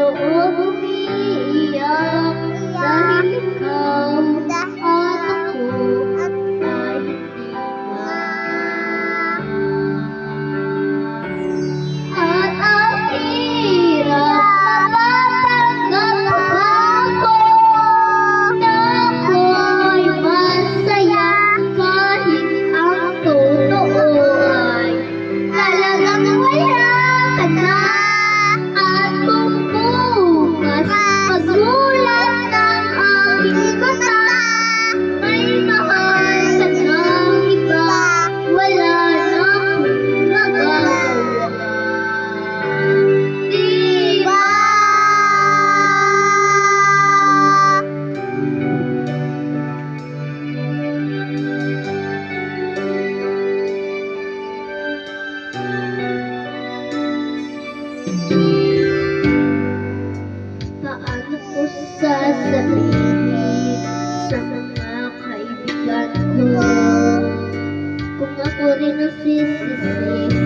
وأبقي إياك فهل ko sasabihin sa mga kaibigan ko kung ako rin nasisisi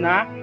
ensinar